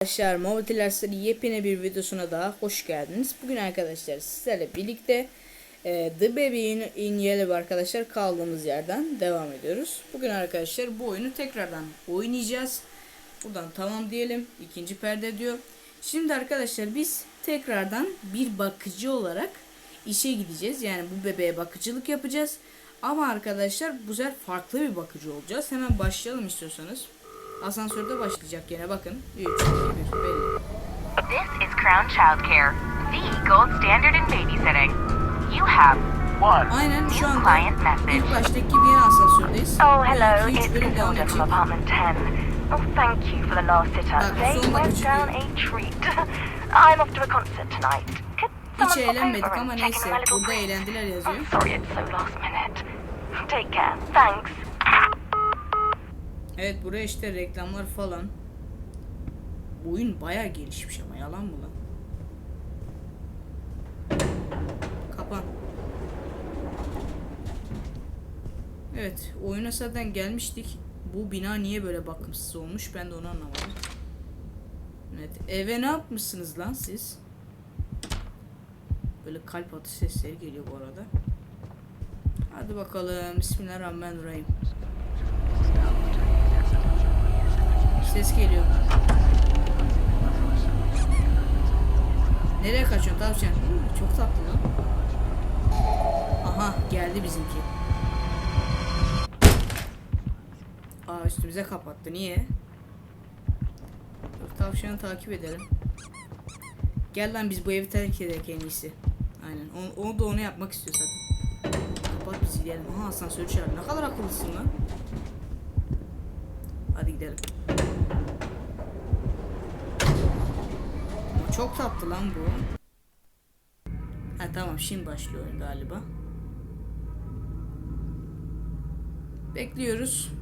Arkadaşlar Mobilers'ın yepyeni bir videosuna daha hoş geldiniz. Bugün arkadaşlar sizlerle birlikte e, The Baby in, in Yellow arkadaşlar kaldığımız yerden devam ediyoruz. Bugün arkadaşlar bu oyunu tekrardan oynayacağız. Buradan tamam diyelim. İkinci perde diyor. Şimdi arkadaşlar biz tekrardan bir bakıcı olarak işe gideceğiz. Yani bu bebeğe bakıcılık yapacağız. Ama arkadaşlar bu sefer farklı bir bakıcı olacağız. Hemen başlayalım istiyorsanız. Asansörde başlayacak yine bakın. 3, 2, 1 belli. This is Crown Childcare, the gold standard in babysitting. You have one Aynen şu anda client message. ilk baştaki gibi yine asansördeyiz. Oh, hello, it's Cassandra from apartment 10. Oh, thank you for the last sitter. Son went down a treat. I'm off to a concert tonight. Could Hiç eğlenmedik ama and check in neyse. Burada eğlendiler yazıyor. I'm sorry it's so last minute. Take care. Thanks. Evet buraya işte reklamlar falan. Bu oyun bayağı gelişmiş ama yalan mı lan? Kapan. Evet oyuna zaten gelmiştik. Bu bina niye böyle bakımsız olmuş ben de onu anlamadım. Evet eve ne yapmışsınız lan siz? Böyle kalp atış sesleri geliyor bu arada. Hadi bakalım Bismillahirrahmanirrahim. Ses geliyor. Nereye kaçıyorsun tavşan? Çok tatlı lan. Aha geldi bizimki. Aa üstümüze kapattı. Niye? Dur tavşanı takip edelim. Gel lan biz bu evi terk edelim en iyisi. Aynen. Onu, onu da onu yapmak istiyor zaten. Kapat bizi gidelim. Aha asansör çağır. Ne kadar akıllısın lan. Hadi gidelim. Çok tatlı lan bu. Ha tamam şimdi başlıyor galiba. Bekliyoruz.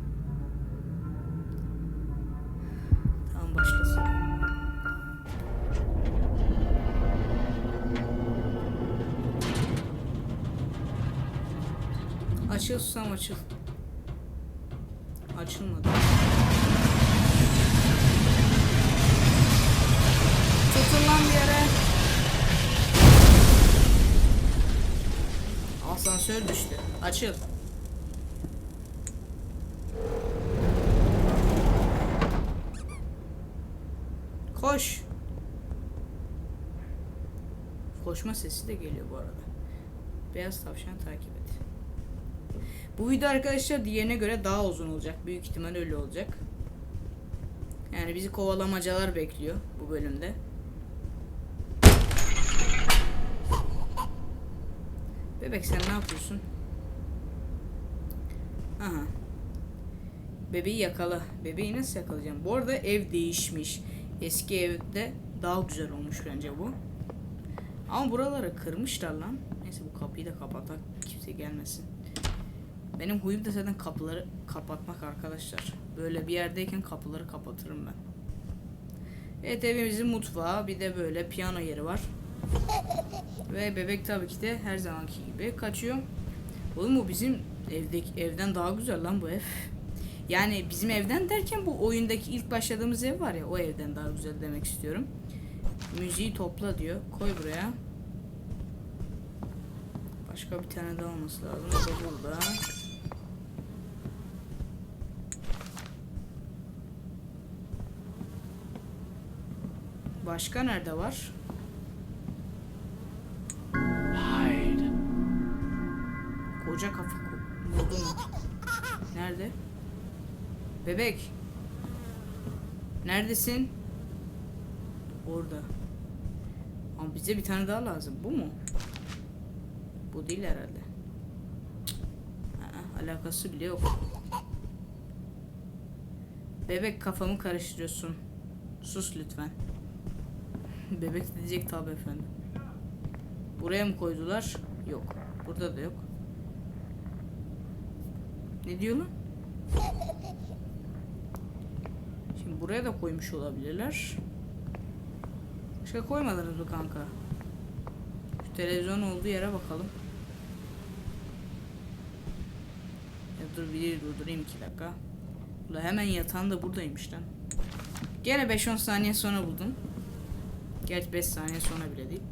Tamam başlasın. Açıl susam açıl. Açılmadı. Tutun lan bir yere. Asansör düştü. Açıl. Koş. Koşma sesi de geliyor bu arada. Beyaz tavşan takip et. Bu video arkadaşlar diğerine göre daha uzun olacak. Büyük ihtimal öyle olacak. Yani bizi kovalamacalar bekliyor bu bölümde. Bebek sen ne yapıyorsun? Aha. Bebeği yakala. Bebeği nasıl yakalayacağım? Bu arada ev değişmiş. Eski evde daha güzel olmuş bence bu. Ama buraları kırmışlar lan. Neyse bu kapıyı da kapatak. Kimse gelmesin. Benim huyum da zaten kapıları kapatmak arkadaşlar. Böyle bir yerdeyken kapıları kapatırım ben. Evet evimizin mutfağı bir de böyle piyano yeri var. Ve bebek tabii ki de her zamanki gibi kaçıyor. Oğlum bu bizim evdeki evden daha güzel lan bu ev. Yani bizim evden derken bu oyundaki ilk başladığımız ev var ya o evden daha güzel demek istiyorum. Müziği topla diyor. Koy buraya. Başka bir tane daha olması lazım. O da burada. Başka nerede var? Koca kafa modu? Nerede? Bebek. Neredesin? Orada. Ama bize bir tane daha lazım. Bu mu? Bu değil herhalde. Aa, alakası bile yok. Bebek kafamı karıştırıyorsun. Sus lütfen. Bebek diyecek tabi efendim. Buraya mı koydular? Yok. Burada da yok. Ne diyor? Şimdi buraya da koymuş olabilirler. Başka koymadınız mı kanka? Şu televizyon olduğu yere bakalım. Ya dur bir durdurayım iki dakika. Ula hemen yatan da buradaymış lan. Gene 5-10 saniye sonra buldum. Gerçi 5 saniye sonra bile değil.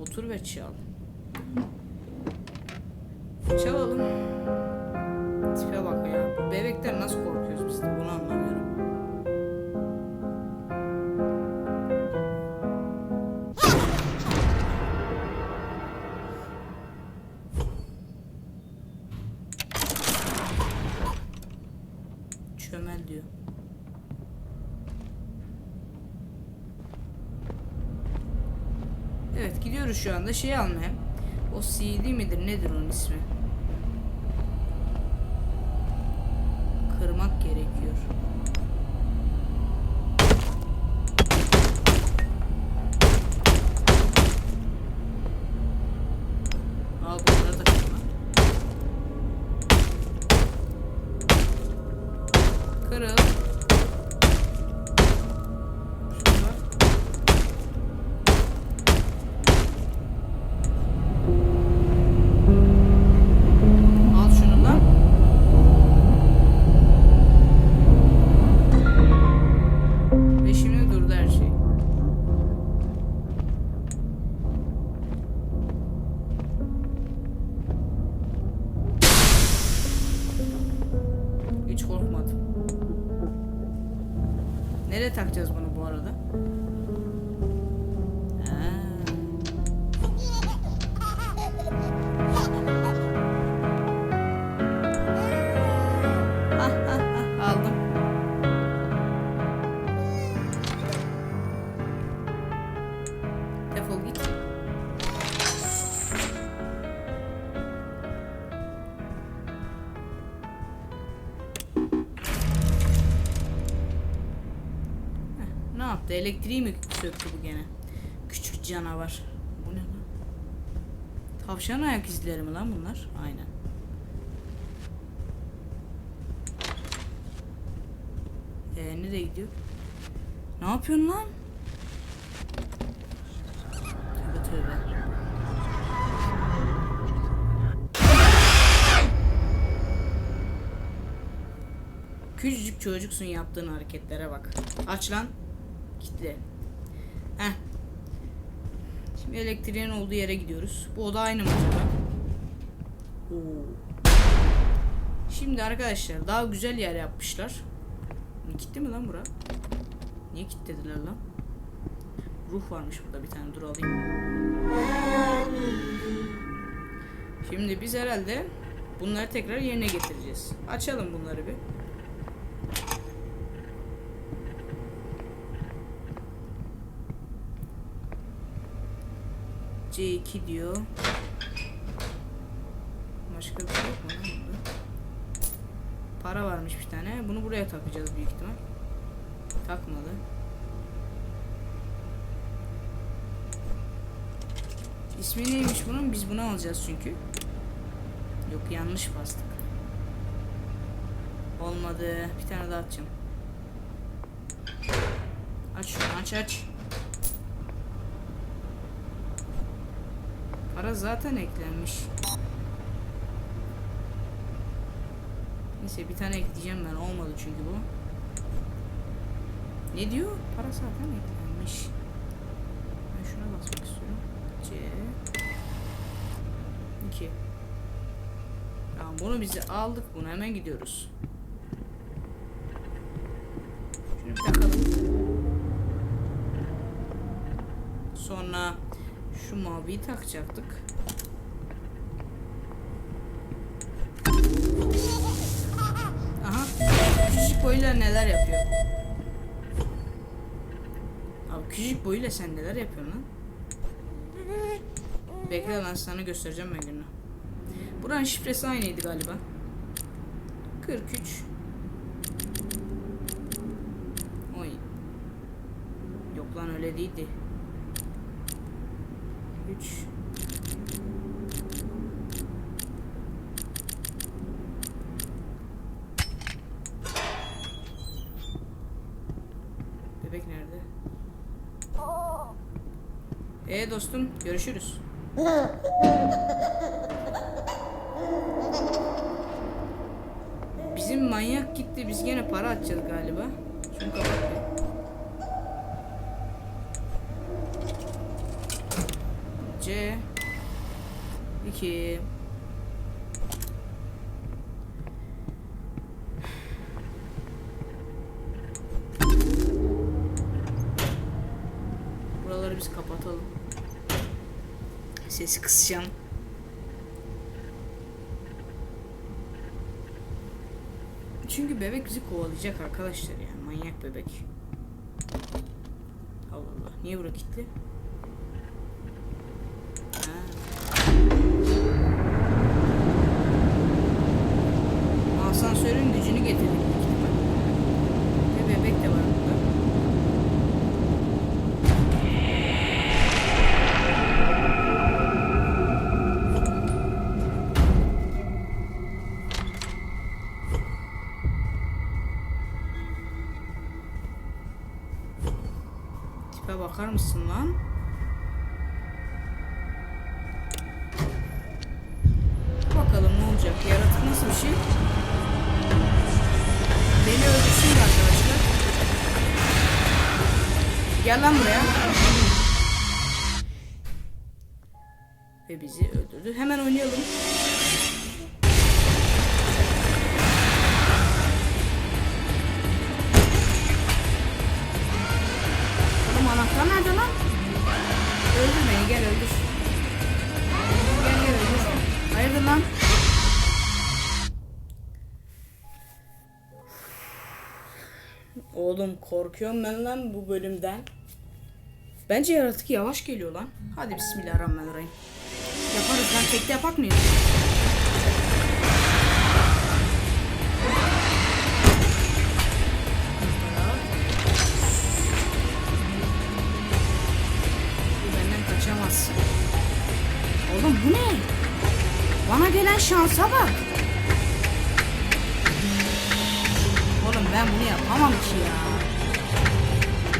Otur ve çal. Çalalım. Şu anda şey almaya. O CD midir nedir onun ismi? Nereye takacağız bunu Elektriği mi söktü bu gene? Küçük canavar. Bu ne lan? Tavşan ayak izleri mi lan bunlar? Aynen. Ee, nereye gidiyor? Ne yapıyorsun lan? Tövbe tövbe. Küçücük çocuksun yaptığın hareketlere bak. Aç lan. Kitle. Heh. Şimdi elektriğin olduğu yere gidiyoruz. Bu oda aynı mı acaba? Oo. Şimdi arkadaşlar daha güzel yer yapmışlar. Gitti mi lan bura? Niye kilitlediler lan? Ruh varmış burada bir tane dur alayım. Şimdi biz herhalde bunları tekrar yerine getireceğiz. Açalım bunları bir. C2 diyor. Başka bir şey yok mu? Para varmış bir tane. Bunu buraya takacağız büyük ihtimal. Takmadı. İsmi neymiş bunun? Biz bunu alacağız çünkü. Yok yanlış bastık. Olmadı. Bir tane daha açacağım. Aç şunu aç aç. Para zaten eklenmiş. Neyse bir tane ekleyeceğim ben. Olmadı çünkü bu. Ne diyor? Para zaten eklenmiş. Ben şuna basmak istiyorum. C 2 Tamam bunu bize aldık. Bunu hemen gidiyoruz. Şunu bir takalım. Sonra şu maviyi takacaktık. Aha. Küçücük boyuyla neler yapıyor? Abi küçücük boyuyla sen neler yapıyorsun lan? Bekle lan sana göstereceğim ben gününü. Buranın şifresi aynıydı galiba. 43 Oy. Yok lan öyle değildi. 3 Bebek nerede? Ee dostum görüşürüz. Bizim manyak gitti. Biz gene para atacağız galiba. Şunu C 2 Buraları biz kapatalım. Sesi kısacağım. Çünkü bebek bizi kovalayacak arkadaşlar yani manyak bebek. Allah Allah. Niye bura kilitli? Gel lan buraya. Ve bizi öldürdü. Hemen oynayalım. Oğlum anahtar nerede lan? Öldür beni gel öldür. Gel gel öldür. Hayırdır lan? Oğlum korkuyorum ben lan bu bölümden. Bence yaratık yavaş geliyor lan. Hadi bismillahirrahmanirrahim. Yaparız lan tekte yapak mıyız? Kaçamaz. Oğlum bu ne? Bana gelen şansa bak. Oğlum ben bunu yapamam ki ya.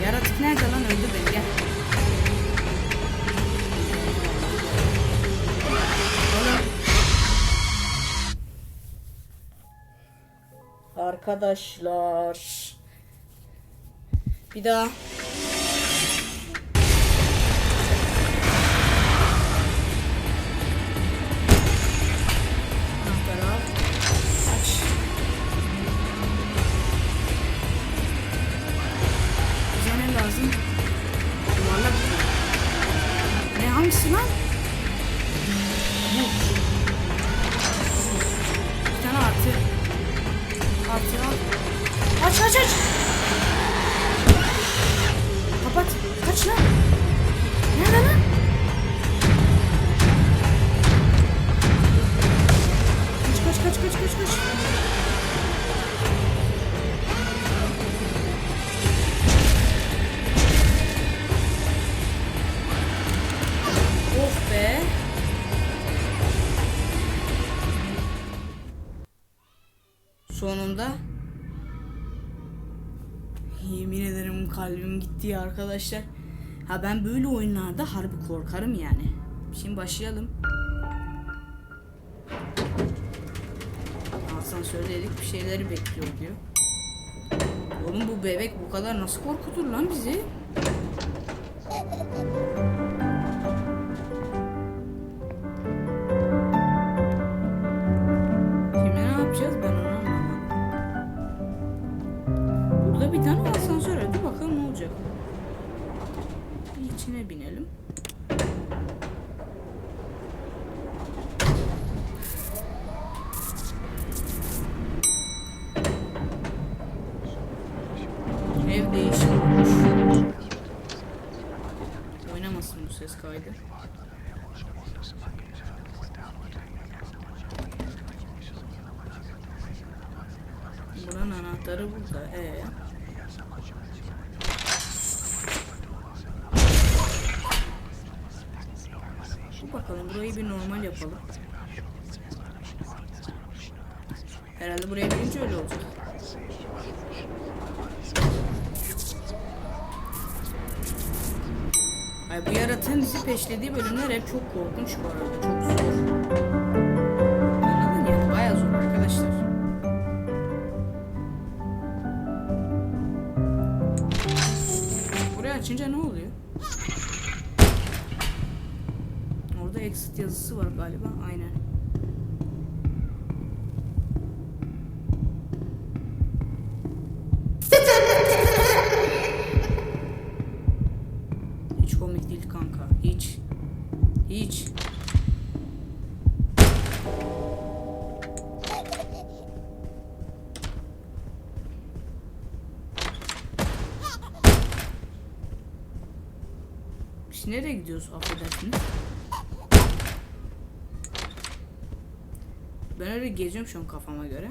Yaratık nerede lan öldü beni gel. Arkadaşlar. Bir daha. Ya arkadaşlar. Ha ben böyle oyunlarda harbi korkarım yani. Şimdi başlayalım. Asansördeydik bir şeyleri bekliyor diyor. Oğlum bu bebek bu kadar nasıl korkutur lan bizi? Anahtarı burada. Ee. Dur bakalım burayı bir normal yapalım. Herhalde buraya birinci öyle olacak. Ay bu yaratığın bizi peşlediği bölümler hep çok korkunç bu arada. Çok zor. Exit yazısı var galiba. Aynen. Hiç komik değil kanka. Hiç. Hiç. Biz nereye gidiyoruz affedersiniz? Ben öyle geziyorum şu an kafama göre.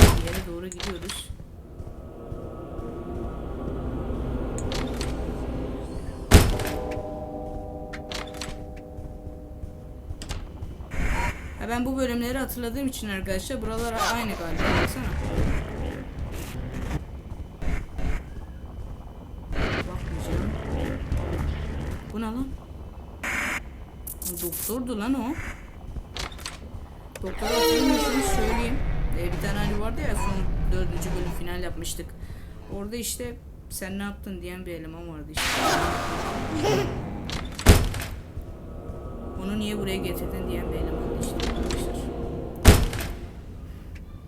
Şimdi yere doğru gidiyoruz. Ben bu bölümleri hatırladığım için arkadaşlar buralar aynı galiba. Baksana. Bakmayacağım. Bu ne lan? Doktordu lan o. Doktor hatırlamıyorsunuz söyleyeyim. Ee, bir tane hani vardı ya son dördüncü bölüm final yapmıştık. Orada işte sen ne yaptın diyen bir eleman vardı işte. Onu niye buraya getirdin diyen bir elemandı işte arkadaşlar.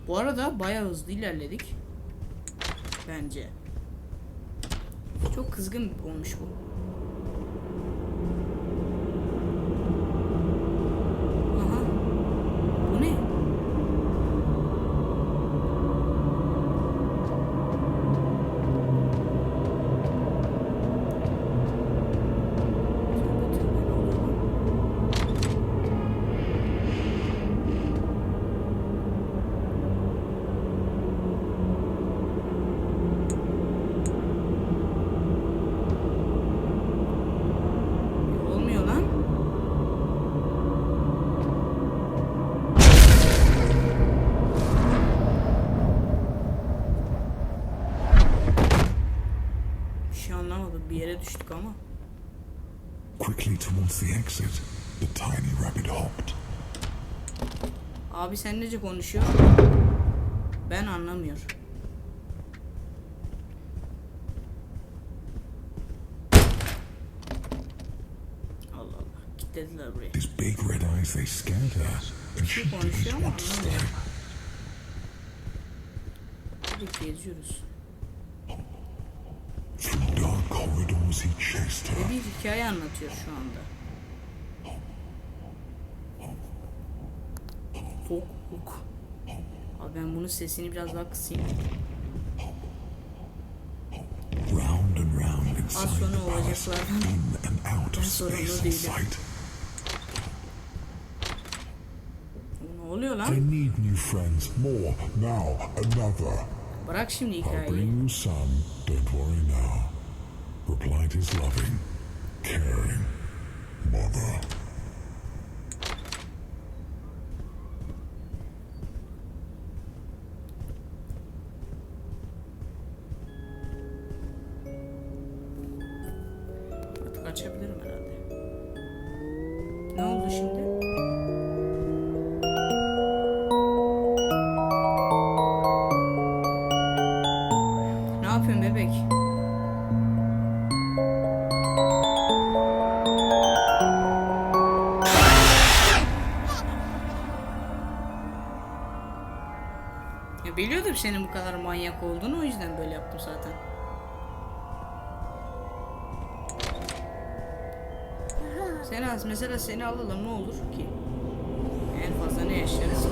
Bu arada bayağı hızlı ilerledik. Bence. Çok kızgın olmuş bu. Aha. Bu ne? Tövbe tövbe, ne oluyor lan? Olmuyor lan. Bir şey anlamadım. Düştük ama. Quickly towards the exit, the tiny rabbit hopped. Abi sen nece konuşuyor? Ben anlamıyor. Allah Allah. Kilitlediler. His big red eyes, they scared her, and she konuşuyor didn't want to stay. Geziyoruz. Ve bir hikaye anlatıyor şu anda. Fok fok. Abi ben bunun sesini biraz daha kısayım. İnside sonra olacaklardan ben sorumlu değilim. Ne oluyor I lan? need new friends, more, now, another. Bırak şimdi I'll hikayeyi. bring you some, don't worry now. Replied his loving, caring mother. Artık açabilirim herhalde. Ne oldu şimdi? Senin bu kadar manyak olduğunu o yüzden böyle yaptım zaten. Sen az mesela seni alalım ne olur ki? En fazla ne yaşarız?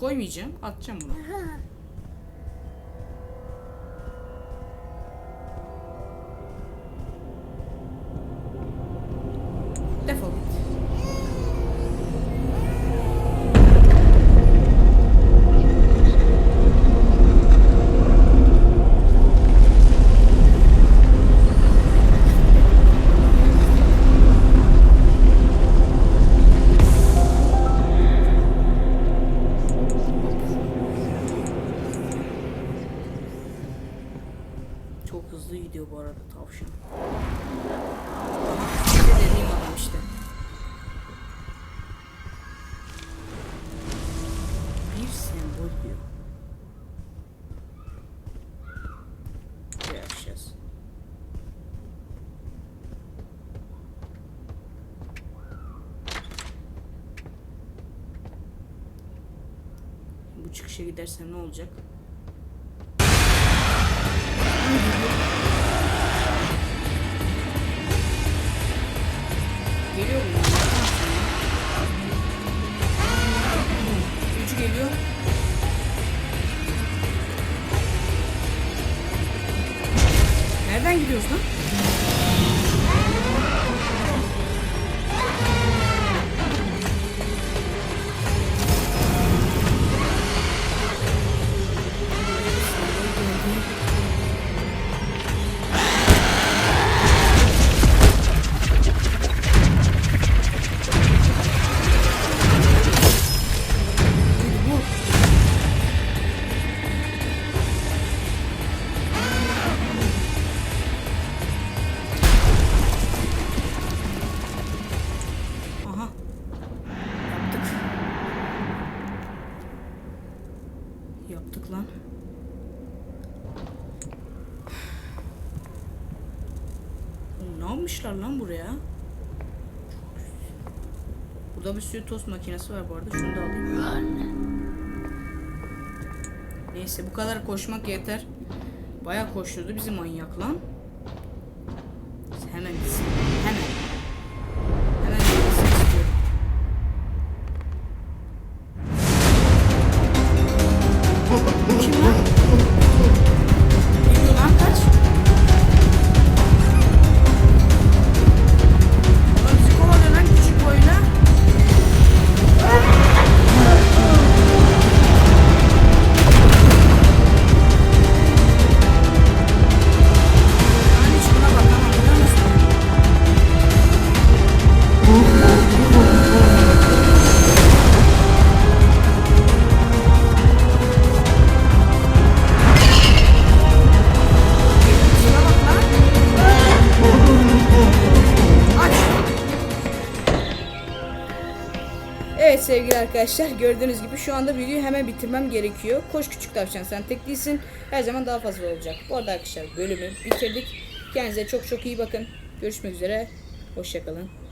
Koymayacağım, atacağım bunu. hızlı gidiyor bu arada tavşan. İşte dediğim adam işte. Bir sembol diyor. Yaşasın. Bu çıkışa gidersen ne olacak? Nereden gidiyoruz? Yaptık lan. Ne yapmışlar lan buraya? Burada bir sürü tost makinesi var bu arada. Şunu da alayım. Neyse bu kadar koşmak yeter. Baya koşturdu bizi manyak lan. Hemen gitsin. Arkadaşlar gördüğünüz gibi şu anda videoyu hemen bitirmem gerekiyor. Koş küçük tavşan sen tek değilsin. Her zaman daha fazla olacak. Bu arada arkadaşlar bölümü bitirdik. Kendinize çok çok iyi bakın. Görüşmek üzere. Hoşçakalın.